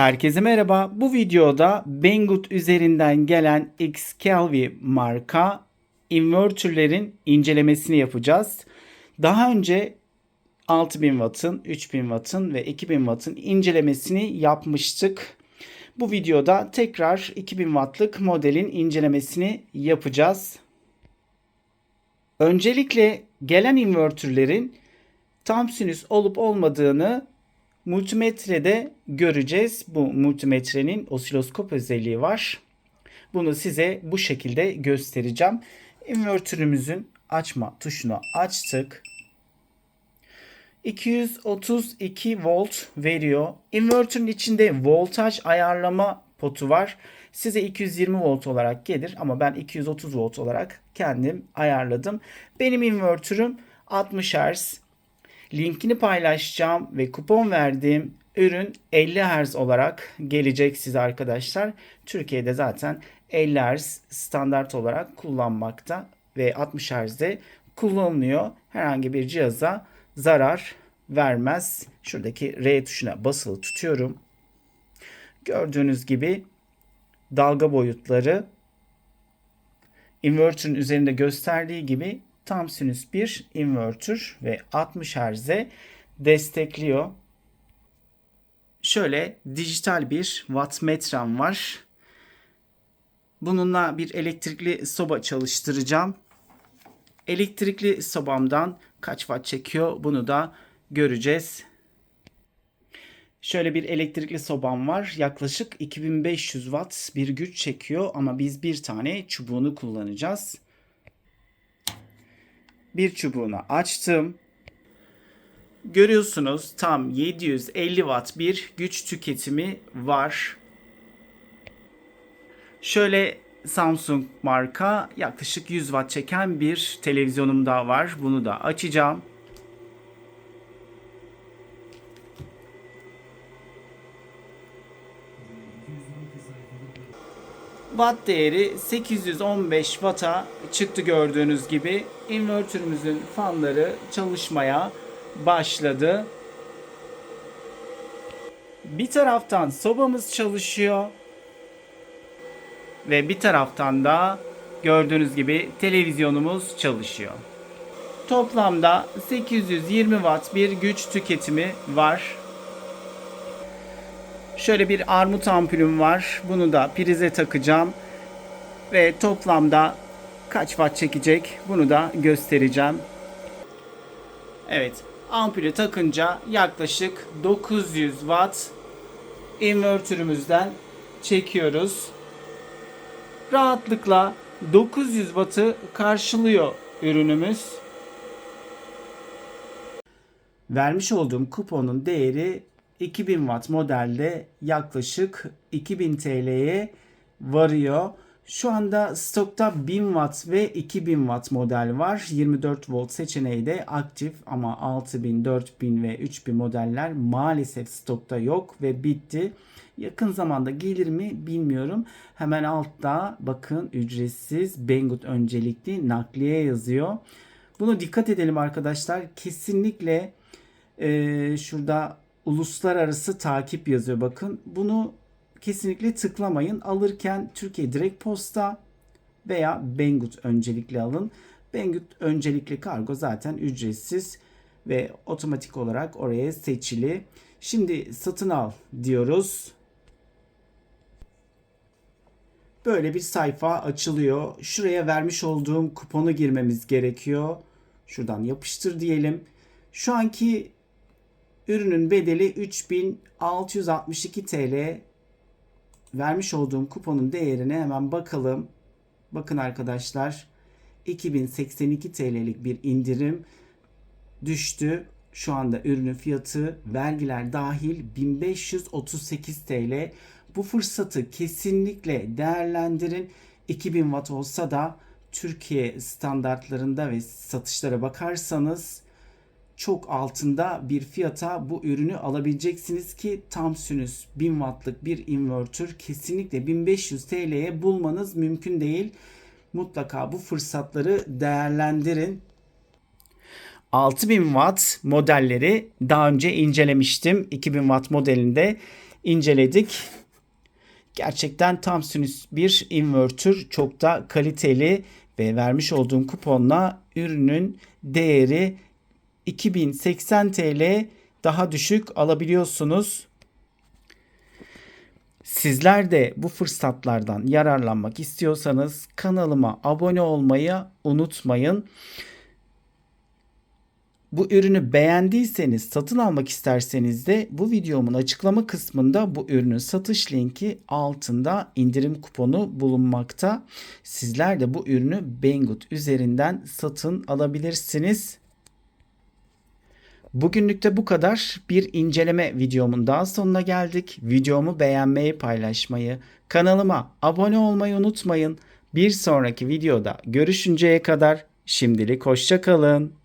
Herkese merhaba. Bu videoda Banggood üzerinden gelen Xcalvi marka inverterlerin incelemesini yapacağız. Daha önce 6000 Watt'ın, 3000 Watt'ın ve 2000 Watt'ın incelemesini yapmıştık. Bu videoda tekrar 2000 Watt'lık modelin incelemesini yapacağız. Öncelikle gelen inverterlerin tam sinüs olup olmadığını multimetrede göreceğiz. Bu multimetrenin osiloskop özelliği var. Bunu size bu şekilde göstereceğim. Inverter'ımızın açma tuşunu açtık. 232 volt veriyor. Inverter'ın içinde voltaj ayarlama potu var. Size 220 volt olarak gelir ama ben 230 volt olarak kendim ayarladım. Benim inverter'ım 60 Hz. Linkini paylaşacağım ve kupon verdiğim ürün 50 Hz olarak gelecek size arkadaşlar. Türkiye'de zaten 50 Hz standart olarak kullanmakta ve 60 Hz'de kullanılıyor. Herhangi bir cihaza zarar vermez. Şuradaki R tuşuna basılı tutuyorum. Gördüğünüz gibi dalga boyutları inverter'ın üzerinde gösterdiği gibi tam sinüs bir inverter ve 60 Hz'e destekliyor. Şöyle dijital bir wattmetrem var. Bununla bir elektrikli soba çalıştıracağım. Elektrikli sobamdan kaç watt çekiyor bunu da göreceğiz. Şöyle bir elektrikli sobam var. Yaklaşık 2500 watt bir güç çekiyor ama biz bir tane çubuğunu kullanacağız. Bir çubuğunu açtım. Görüyorsunuz tam 750 watt bir güç tüketimi var. Şöyle Samsung marka yaklaşık 100 watt çeken bir televizyonum daha var. Bunu da açacağım. Watt değeri 815 Watt'a çıktı gördüğünüz gibi. Inverter'ımızın fanları çalışmaya başladı. Bir taraftan sobamız çalışıyor. Ve bir taraftan da gördüğünüz gibi televizyonumuz çalışıyor. Toplamda 820 watt bir güç tüketimi var. Şöyle bir armut ampulüm var. Bunu da prize takacağım. Ve toplamda kaç watt çekecek bunu da göstereceğim. Evet ampulü takınca yaklaşık 900 watt invertörümüzden çekiyoruz. Rahatlıkla 900 wattı karşılıyor ürünümüz. Vermiş olduğum kuponun değeri 2000 watt modelde yaklaşık 2000 TL'ye varıyor. Şu anda stokta 1000 watt ve 2000 watt model var. 24 volt seçeneği de aktif ama 6000, 4000 ve 3000 modeller maalesef stokta yok ve bitti. Yakın zamanda gelir mi bilmiyorum. Hemen altta bakın ücretsiz Banggood öncelikli nakliye yazıyor. Bunu dikkat edelim arkadaşlar. Kesinlikle e, şurada uluslararası takip yazıyor bakın. Bunu kesinlikle tıklamayın. Alırken Türkiye Direkt Posta veya Banggood öncelikli alın. Banggood öncelikli kargo zaten ücretsiz ve otomatik olarak oraya seçili. Şimdi satın al diyoruz. Böyle bir sayfa açılıyor. Şuraya vermiş olduğum kuponu girmemiz gerekiyor. Şuradan yapıştır diyelim. Şu anki ürünün bedeli 3662 TL. Vermiş olduğum kuponun değerine hemen bakalım. Bakın arkadaşlar 2082 TL'lik bir indirim düştü. Şu anda ürünün fiyatı vergiler dahil 1538 TL. Bu fırsatı kesinlikle değerlendirin. 2000 watt olsa da Türkiye standartlarında ve satışlara bakarsanız çok altında bir fiyata bu ürünü alabileceksiniz ki tam sinüs 1000 wattlık bir inverter kesinlikle 1500 TL'ye bulmanız mümkün değil. Mutlaka bu fırsatları değerlendirin. 6000 watt modelleri daha önce incelemiştim. 2000 watt modelinde inceledik. Gerçekten tam sinüs bir inverter çok da kaliteli ve vermiş olduğum kuponla ürünün değeri 2080 TL daha düşük alabiliyorsunuz. Sizler de bu fırsatlardan yararlanmak istiyorsanız kanalıma abone olmayı unutmayın. Bu ürünü beğendiyseniz, satın almak isterseniz de bu videomun açıklama kısmında bu ürünün satış linki altında indirim kuponu bulunmakta. Sizler de bu ürünü Banggood üzerinden satın alabilirsiniz. Bugünlük de bu kadar. Bir inceleme videomun daha sonuna geldik. Videomu beğenmeyi, paylaşmayı, kanalıma abone olmayı unutmayın. Bir sonraki videoda görüşünceye kadar şimdilik hoşça kalın.